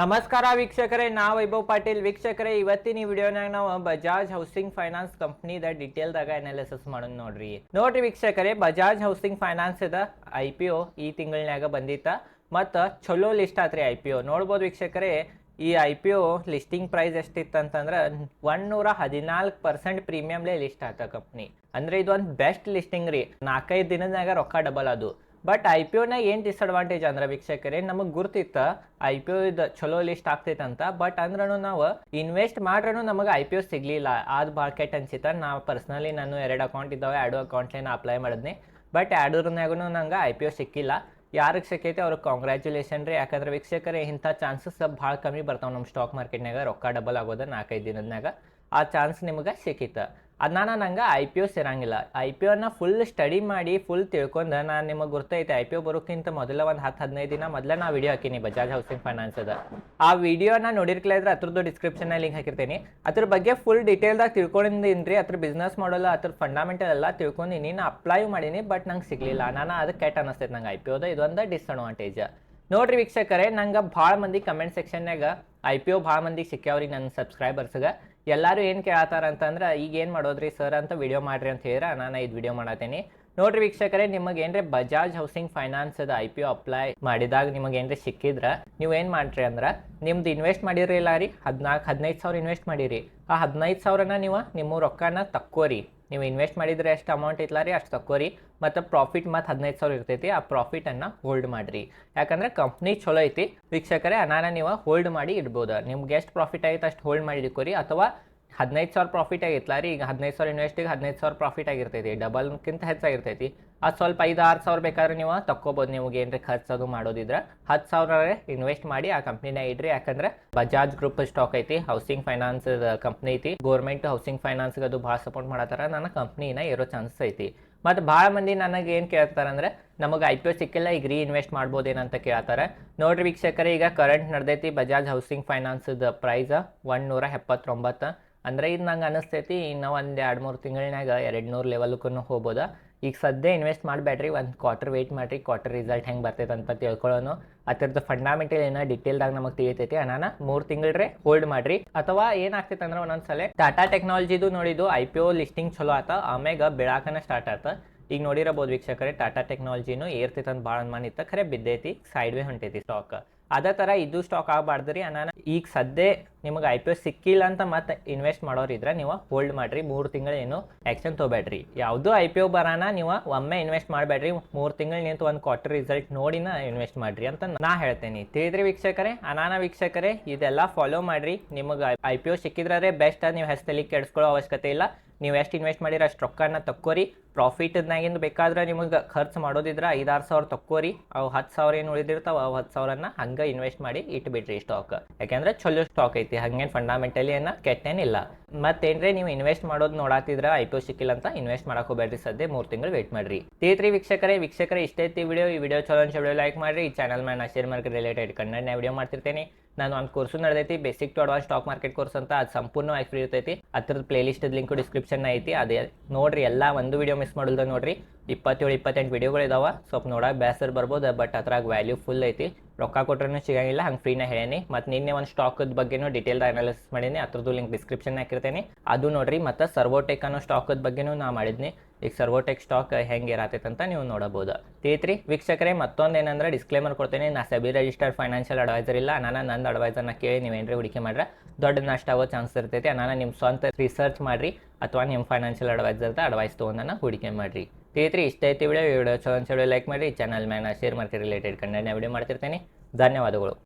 ನಮಸ್ಕಾರ ವೀಕ್ಷಕರೇ ನಾ ವೈಭವ್ ಪಾಟೀಲ್. ವೀಕ್ಷಕರೇ, ಇವತ್ತಿನ ಈ ವಿಡಿಯೋನಾಗ ನಾವು ಬಜಾಜ್ ಹೌಸಿಂಗ್ ಫೈನಾನ್ಸ್ ಕಂಪ್ನಿದ ಡಿಟೇಲ್ದಾಗ ಅನಾಲಿಸಿಸ್ ಮಾಡೋಣ ನೋಡ್ರಿ. ನೋಡ್ರಿ ವೀಕ್ಷಕರೇ ಬಜಾಜ್ ಹೌಸಿಂಗ್ ಫೈನಾನ್ಸ್ ಇದ ಐ ಪಿ ಒ ಈ ತಿಂಗಳನ್ಯಾಗ ಬಂದಿತ್ತ ಮತ್ತು ಚಲೋ ಲಿಸ್ಟ್ ಆತ್ರಿ ಐ ಪಿ ಒ ನೋಡ್ಬೋದು ವೀಕ್ಷಕರೇ, ಈ I P O listing price ಎಷ್ಟಿತ್ತಂತಂದ್ರೆ ಒನ್ನೂರ ಹದಿನಾಲ್ಕು ಪರ್ಸೆಂಟ್ ಪ್ರೀಮಿಯಮ್ಲೇ ಲಿಸ್ಟ್ ಆತ ಕಂಪ್ನಿ ಅಂದ್ರೆ ಇದೊಂದು ಬೆಸ್ಟ್ ಲಿಸ್ಟಿಂಗ್ ರೀ. ನಾಲ್ಕೈದು ದಿನದಾಗ ರೊಕ್ಕ ಡಬಲ್ ಅದು ಬಟ್ ಐ ಪಿ ಒನಾಗ ಏನು ಡಿಸ್ಅಡ್ವಾಂಟೇಜ್ ಅಂದ್ರೆ ವೀಕ್ಷಕರೇ, ನಮಗೆ ಗುರ್ತಿತ್ತ ಐ ಪಿ ಒ ಇದು ಚಲೋ ಲಿಸ್ಟ್ ಆಗ್ತೈತಂತ ಬಟ್ ಅಂದ್ರೂ ನಾವು ಇನ್ವೆಸ್ಟ್ ಮಾಡ್ರೂ ನಮಗೆ ಐ ಪಿ ಒ ಸಿಗ್ಲಿಲ್ಲ. ಆದ ಭಾಳ ಕೆಟ್ಟ ಅನ್ಸಿತ್ತ. ನಾ ಪರ್ಸ್ನಲಿ ನಾನು ಎರಡು ಅಕೌಂಟ್ ಇದ್ದಾವೆ ಎರಡು ಏನು ಅಪ್ಲೈ ಮಾಡಿದ್ನಿ. ಬಟ್ ಎರಡೂರ್ನಾಗೂ ನಂಗೆ ಐ ಪಿ ಒ ಸಿಕ್ಕಿಲ್ಲ. ಯಾರಿಗೆ ಸಿಕ್ಕೈತೆ ಅವ್ರಿಗೆ ಕಾಂಗ್ರ್ಯಾಚುಲೇಷನ್ ರೀ. ಯಾಕಂದ್ರೆ ವೀಕ್ಷಕರೇ ಇಂಥ ಚಾನ್ಸಸ್ ಭಾಳ ಕಮ್ಮಿ ಬರ್ತಾವೆ ನಮ್ಮ ಸ್ಟಾಕ್ ಮಾರ್ಕೆಟ್ನಾಗ ರೊಕ್ಕ ಡಬಲ್ ಆಗೋದು ನಾಲ್ಕೈದು ದಿನದ್ನಾಗ ಆ ಚಾನ್ಸ್ ನಿಮಗೆ ಸಿಕ್ಕಿತ್ತು ಅದನ್ನ ನಂಗೆ ಐ ಪಿ ಒ ಇರಂಗಿಲ್ಲ ಐ ಪಿ ಒನ ಫುಲ್ ಸ್ಟಡಿ ಮಾಡಿ ಫುಲ್ ತಿಳ್ಕೊಂಡು ನಾನು ನಿಮಗೆ ಗೊತ್ತೈತೆ ಐ ಪಿ ಒ ಬರೋಕ್ಕಿಂತ ಮೊದಲ ಒಂದು ಹತ್ತು ಹದಿನೈದು ದಿನ ಮೊದಲೇ ನಾ ವಿಡಿಯೋ ಹಾಕೀನಿ ಬಜಾಜ್ ಹೌಸಿಂಗ್ ಫೈನಾನ್ಸ್ ಅದ. ಆ ವಿಡಿಯೋನ ನೋಡಿರ್ಕಲ ಇದ್ರೆ ಅದ್ರದ್ದು ಡಿಸ್ಕ್ರಿಪ್ಷನ್ ಲಿಂಕ್ ಹಾಕಿರ್ತೀನಿ. ಅದ್ರ ಬಗ್ಗೆ ಫುಲ್ ಡೀಟೇಲ್ದಾಗ ತಿಳ್ಕೊಂಡಿದ್ದೀನಿ ರೀ ಅದ್ರ ಬಿಸ್ನೆಸ್ ಮಾಡಲ್ಲ ಅದ್ರ ಫಂಡಮೆಂಟಲ್ ಎಲ್ಲ ತಿಳ್ಕೊಂಡಿನಿ, ನಾ ಅಪ್ಲೈ ಮಾಡೀನಿ ಬಟ್ ನಂಗೆ ಸಿಗಲಿಲ್ಲ. ನಾನು ಅದು ಕೆಟ್ಟ ಅನಿಸ್ತೈತೆ ನಂಗೆ ಐ ಪಿ ಒದ ಇದೊಂದು ಡಿಸ್ಅಡ್ವಾಂಟೇಜ್ ನೋಡ್ರಿ ವೀಕ್ಷಕರೇ, ನಂಗೆ ಭಾಳ ಮಂದಿ ಕಮೆಂಟ್ ಸೆಕ್ಷನ್ನಾಗ ಐ ಪಿ ಒ ಭಾಳ ಮಂದಿಗೆ ಸಿಕ್ಕ್ಯಾವ್ರಿ ನನ್ನ ಸಬ್ಸ್ಕ್ರೈಬರ್ಸ್ಗೆ ಎಲ್ಲರೂ ಏನು ಕೇಳ್ತಾರ ಅಂತಂದ್ರೆ, ಈಗ ಏನು ಮಾಡೋದ್ರಿ ಸರ್ ಅಂತ ವಿಡಿಯೋ ಮಾಡ್ರಿ ಅಂತ ಹೇಳಿದ್ರೆ, ನಾನು ಇದು ವಿಡಿಯೋ ಮಾಡತ್ತೀನಿ. ನೋಡ್ರಿ ವೀಕ್ಷಕರೇ, ನಿಮಗೆ ಏನ್ರಿ Bajaj housing finance I P O apply ಮಾಡಿದಾಗ ನಿಮಗೆ ಏನ್ರಿ ಸಿಕ್ಕಿದ್ರ, ನೀವು ಏನು ಮಾಡ್ರಿ ಅಂದ್ರೆ, ನಿಮ್ದು ಇನ್ವೆಸ್ಟ್ ಮಾಡಿರಿಲ್ಲ ರೀ ಹದಿನಾಲ್ಕು ಹದಿನೈದು ಸಾವಿರ ಇನ್ವೆಸ್ಟ್ ಮಾಡಿರಿ. ಆ ಹದಿನೈದು ಸಾವಿರನ ನೀವು ನಿಮ್ಮ ರೊಕ್ಕನ ತಕ್ಕೋರಿ. ನೀವು ಇನ್ವೆಸ್ಟ್ ಮಾಡಿದ್ರೆ ಎಷ್ಟು ಅಮೌಂಟ್ ಇತ್ತಲ್ಲ ರೀ, ಅಷ್ಟು ತಕ್ಕೋರಿ ಮತ್ತು ಪ್ರಾಫಿಟ್ ಮತ್ತು ಹದಿನೈದು ಸಾವಿರ ಇರ್ತೈತಿ, ಆ ಪ್ರಾಫಿಟನ್ನು ಹೋಲ್ಡ್ ಮಾಡಿರಿ. ಯಾಕಂದ್ರೆ ಕಂಪ್ನಿ ಚಲೋ ಐತಿ, ವೀಕ್ಷಕರೇ ಅನಾನ ನೀವು ಹೋಲ್ಡ್ ಮಾಡಿ ಇಡ್ಬೋದು. ನಿಮ್ಗೆ ಎಷ್ಟು ಪ್ರಾಫಿಟ್ ಆಗಿತ್ತು ಅಷ್ಟು ಹೋಲ್ಡ್ ಮಾಡಿ ಅಥವಾ ಹದಿನೈದು ಸಾವಿರ ಪ್ರಾಫಿಟ್ ಆಗಿತ್ತಲ್ಲ ರೀ, ಈಗ ಹದಿನೈದು ಸಾವಿರ ಇನ್ವೆಸ್ಟಿಗೆ ಹದಿನೈದು ಸಾವಿರ ಪ್ರಾಫಿಟ್ ಆಗಿರ್ತೈತಿ ಡಬಲ್ಕ್ಕಿಂತ ಹೆಚ್ಚಾಗಿರ್ತೈತಿ. ಅದು ಸ್ವಲ್ಪ ಐದು, ಆರು ಸಾವಿರ ಬೇಕಾದ್ರೆ ನೀವು ತಕ್ಕೋಬೋದು. ನಿಮಗೆ ಏನ್ರಿ ಖರ್ಚು ಅದು ಮಾಡೋದಿದ್ರೆ ಹತ್ತು ಸಾವಿರ ಇನ್ವೆಸ್ಟ್ ಮಾಡಿ ಆ ಕಂಪ್ನಿನ ಇಡ್ರಿ. ಯಾಕಂದ್ರೆ ಬಜಾಜ್ ಗ್ರೂಪ್ ಸ್ಟಾಕ್ ಐತಿ ಹೌಸಿಂಗ್ ಫೈನಾನ್ಸ್ ಕಂಪ್ನಿ ಐತಿ. ಗೌರ್ಮೆಂಟ್ ಹೌಸಿಂಗ್ ಫೈನಾನ್ಸ್ಗೆ ಅದು ಭಾಳ ಸಪೋರ್ಟ್ ಮಾಡತ್ತಾರ. ನನ್ನ ಕಂಪ್ನಿನ ಇರೋ ಚಾನ್ಸಸ್ ಐತಿ. ಮತ್ತು ಭಾಳ ಮಂದಿ ನನಗೆ ಏನು ಕೇಳ್ತಾರಂದ್ರೆ ನಮಗೆ ಐ ಪಿ ಒ ಸಿಕ್ಕಿಲ್ಲ, ಈಗ ರೀ ಇನ್ವೆಸ್ಟ್ ಮಾಡ್ಬೋದೇನಂತ ಕೇಳ್ತಾರೆ. ನೋಡ್ರಿ ವೀಕ್ಷಕರೇ, ಈಗ ಕರೆಂಟ್ ನಡೆದೈತಿ ಬಜಾಜ್ ಹೌಸಿಂಗ್ ಫೈನಾನ್ಸ್ದ ಪ್ರೈಸ್ ಒನ್ ನೂರ ಎಪ್ಪತ್ತೊಂಬತ್ತು. ಅಂದ್ರೆ ಇದು ನಂಗೆ ಅನಿಸ್ತೈತಿ, ಇನ್ನು ಒಂದು ಎರಡು ಮೂರು ತಿಂಗಳಿನಾಗ ಎರಡು ನೂರು ಲೆವೆಲ್ಗೂ ಹೋಗ್ಬೋದ. ಈಗ ಸದ್ಯ ಇನ್ವೆಸ್ಟ್ ಮಾಡಬೇಡ್ರಿ, ಒಂದು ಕ್ವಾರ್ಟರ್ ವೆಯ್ಟ್ ಮಾಡಿರಿ ಕ್ವಾರ್ಟರ್ ರಿಸಲ್ಟ್ ಹೆಂಗೆ ಬರ್ತೈತೆ ಅಂತ ತಿಳ್ಕೊಳ್ಳೋನು. ಅದ್ರದ್ದು ಫಂಡಮೆಂಟಲ್ ಏನೋ ಡಿಟೇಲ್ದಾಗ ನಮಗೆ ತಿಳಿತೈತಿ. ಅನಾನ ಮೂರು ತಿಂಗಳ್ರೆ ಹೋಲ್ಡ್ ಮಾಡ್ರಿ. ಅಥವಾ ಏನಾಗ್ತೈತೆ ಅಂದ್ರೆ ಒಂದೊಂದ್ಸಲ ಟಾಟಾ ಟೆಕ್ನಾಲಜಿದು ನೋಡಿದ್ದು ಐ ಪಿ ಒ ಲಿಸ್ಟಿಂಗ್ ಚಲೋ ಆತ, ಆಮ್ಯಾಗ ಬೆಳಕನ ಸ್ಟಾರ್ಟ್ ಆತ. ಈಗ ನೋಡಿರಬಹುದು ವೀಕ್ಷಕರೇ ಟಾಟಾ ಟೆಕ್ನಾಲಜಿನೂ ಏರ್ತೈತೆ ಅಂತ ಭಾಳ ಅನುಮಾನ ಇತ್ತು. ಖರೆ ಬಿದ್ದೈತಿ ಸೈಡ್ ವೇ ಹೊಂಟೈತಿ ಸ್ಟಾಕ್ ಅದೇ ಥರ ಇದು ಸ್ಟಾಕ್ ಆಗಬಾರ್ದ್ರಿ ಅನಾನ ಈಗ ಸದ್ಯ ನಿಮಗೆ ಐ ಪಿ ಒ ಸಿಕ್ಕಿಲ್ಲ ಅಂತ ಮತ್ತೆ ಇನ್ವೆಸ್ಟ್ ಮಾಡೋರಿದ್ರೆ ನೀವು ಹೋಲ್ಡ್ ಮಾಡ್ರಿ. ಮೂರು ತಿಂಗಳು ಏನು ಆ್ಯಕ್ಷನ್ ತೊಗೊಬೇಡ್ರಿ. ಯಾವುದೂ ಐ ಪಿ ಒ ಬರಾನ ನೀವು ಒಮ್ಮೆ ಇನ್ವೆಸ್ಟ್ ಮಾಡಬೇಡ್ರಿ. ಮೂರು ತಿಂಗಳು ನಿಂತು ಒಂದು ಕ್ವಾರ್ಟರ್ ರಿಸಲ್ಟ್ ನೋಡಿನ ಇನ್ವೆಸ್ಟ್ ಮಾಡ್ರಿ ಅಂತ ನಾ ಹೇಳ್ತೇನೆ. ತಿಳಿದ್ರಿ ವೀಕ್ಷಕರೇ ಅನಾನ ವೀಕ್ಷಕರೇ, ಇದೆಲ್ಲ ಫಾಲೋ ಮಾಡ್ರಿ. ನಿಮಗೆ ಐ ಪಿ ಒ ಸಿಕ್ಕಿದ್ರೆ ಬೆಸ್ಟ್ ನೀವು ಹೆಸರಲ್ಲಿ ಕೆಡಿಸ್ಕೊಳ್ಳೋ ಅವಶ್ಯಕತೆ ಇಲ್ಲ. ನೀವು ಎಷ್ಟು ಇನ್ವೆಸ್ಟ್ ಮಾಡಿರ ಅಷ್ಟು ರೊಕ್ಕನ ತಕ್ಕೋರಿ. ಪ್ರಾಫಿಟ್ನಾಗಿಂದು ಬೇಕಾದ್ರೆ ನಿಮಗೆ ಖರ್ಚು ಮಾಡೋದಿದ್ರೆ ಐದಾರು ಸಾವಿರ ತಕ್ಕೋರಿ. ಅವು ಹತ್ತು ಸಾವಿರ ಏನು ಉಳಿದಿರ್ತಾವ ಅವು ಹತ್ತು ಸಾವಿರನ ಹಂಗೆ ಇನ್ವೆಸ್ಟ್ ಮಾಡಿ ಇಟ್ಬಿಡ್ರಿ ಸ್ಟಾಕ್ ಯಾಕೆಂದ್ರೆ ಚಲೋ ಸ್ಟಾಕ್ ಐತಿ, ಹಂಗೇನು ಫಂಡಮೆಂಟಲಿ ಏನ ಕೆಟ್ಟೇನಿಲ್ಲ. ಮತ್ತೇನ್ರಿ ನೀವು ಇನ್ವೆಸ್ಟ್ ಮಾಡೋದು ನೋಡಾತಿದ್ರೆ ಐ ಪಿ ಒ ಸಿಕ್ಕಿಲ್ಲ ಅಂತ ಇನ್ವೆಸ್ಟ್ ಮಾಡಕ್ಕೆ ಹೋಗ್ಬೇಡ್ರಿ ಸದ್ಯ ಮೂರು ತಿಂಗಳು ವೇಟ್ ಮಾಡ್ರಿ. ತೀತ್ರಿ ವೀಕ್ಷಕರೇ ವೀಕ್ಷಕರೇ ಇಷ್ಟ ಐತಿ ವಿಡಿಯೋ. ಈ ವಿಡಿಯೋ ಚಲೋ ಅನ್ಸೋ ವಿಡಿಯೋ ಲೈಕ್ ಮಾಡ್ರಿ. ಈ ಚಾನಲ್ ಮೇಲೆ ನಾ share market related Kannada video ಮಾಡ್ತಿರ್ತೇನೆ. ನಾನು ಒಂದು course ನಡೆದೈತಿ basic to advance stock market course ಅಂತ, ಅದು ಸಂಪೂರ್ಣವಾಗಿ ಫ್ರೀ ಇರ್ತೈತಿ. ಅದ್ರದ್ದು ಪ್ಲೇ ಲಿಸ್ಟದ ಲಿಂಕ್ ಡಿಸ್ಕ್ರಿಪ್ಷನ್ ಐತಿ, ಅದೇ ನೋಡ್ರಿ, ಎಲ್ಲ ಒಂದು ವಿಡಿಯೋ ಮಿಸ್ ಮಾಡಲ್ದ ನೋಡ್ರಿ. ಇಪ್ಪತ್ತೇಳು, ಇಪ್ಪತ್ತೆಂಟು ವಿಡಿಯೋಗಳು ಇದಾವ, ಸ್ವಲ್ಪ ನೋಡಕ್ಕೆ ಬೇಸರ್ ಬರ್ಬೋದು ಬಟ್ ಅದ್ರಾಗ ವ್ಯಾಲ್ಯೂ ಫುಲ್ ಐತಿ. ರೊಕ್ಕ ಕೊಟ್ರೂ ಸಿಗಂಗಿಲ್ಲ, ಹಂಗೆ ಫ್ರೀನ ಹೇಳೇನಿ. ಮತ್ತು ನಿನ್ನೆ ಒಂದು ಸ್ಟಾಕದ ಬಗ್ಗೆನೂ ಡೀಟೇಲ್ ಅನಾಲಿಸಿಸ್ ಮಾಡೀನಿ, ಅದ್ರದ್ದು ಲಿಂಕ್ ಡಿಸ್ಕ್ರಿಪ್ಷನ್ ಹಾಕಿರ್ತೇನೆ ಅದು ನೋಡ್ರಿ, ಮತ್ತು ಸರ್ವೋಟೆಕ್ ಅನ್ನೋ ಸ್ಟಾಕದ ಬಗ್ಗೆನೂ ನಾ ಮಾಡಿದ್ನಿ. ಈಗ ಸರ್ವೋಟೆಕ್ ಸ್ಟಾಕ್ ಹೆಂಗೆ ಇರತೈತೆ ಅಂತ ನೀವು ನೋಡಬಹುದು ತಿಳಿತ್ರಿ ವೀಕ್ಷಕರೇ ಮತ್ತೊಂದು ಏನಂದ್ರೆ ಡಿಸ್ಕ್ಲೇಮರ್ ಕೊಡ್ತೇನೆ, ನಾ ಸೆಬಿ ರಿಜಿಸ್ಟರ್ಡ್ ಫೈನಾನ್ಷಿಯಲ್ ಅಡ್ವೈಸರ್ ಇಲ್ಲ. ನಾನು ನಂದು ಅಡ್ವೈಸರ್ನ ಕೇಳಿ ನೀವೇನ್ರಿ ಹೂಡಿಕೆ ಮಾಡ್ರೆ ದೊಡ್ಡ ನಷ್ಟ ಆಗೋ ಚಾನ್ಸ್ ಇರ್ತೈತಿ. ನಾನು ನಿಮ್ಮ ಸ್ವಂತ ರಿಸರ್ಚ್ ಮಾಡಿರಿ ಅಥವಾ ನಿಮ್ಮ ಫೈನಾನ್ಷಿಯಲ್ ಅಡ್ವೈಸರ್ದ ಅಡ್ವೈಸ್ ತೊಗೊಂಡನ ಹೂಡಿಕೆ ಮಾಡಿರಿ. ತಿಳಿತ್ರಿ ಇಷ್ಟ ಐತಿ ವಿಡಿಯೋ ವಿಡಿಯೋ ಚಲೋ ವಿಡಿಯೋ ಲೈಕ್ ಮಾಡಿ ಚಾನಲ್ ಮ್ಯಾನ ಶೇರ್ ಮಾರ್ಕೆಟ್ ರಿಲೇಟೆಡ್ ಕಂಡೆ ವಿಡಿಯೋ ಮಾಡ್ತಿರ್ತೀನಿ. ಧನ್ಯವಾದಗಳು.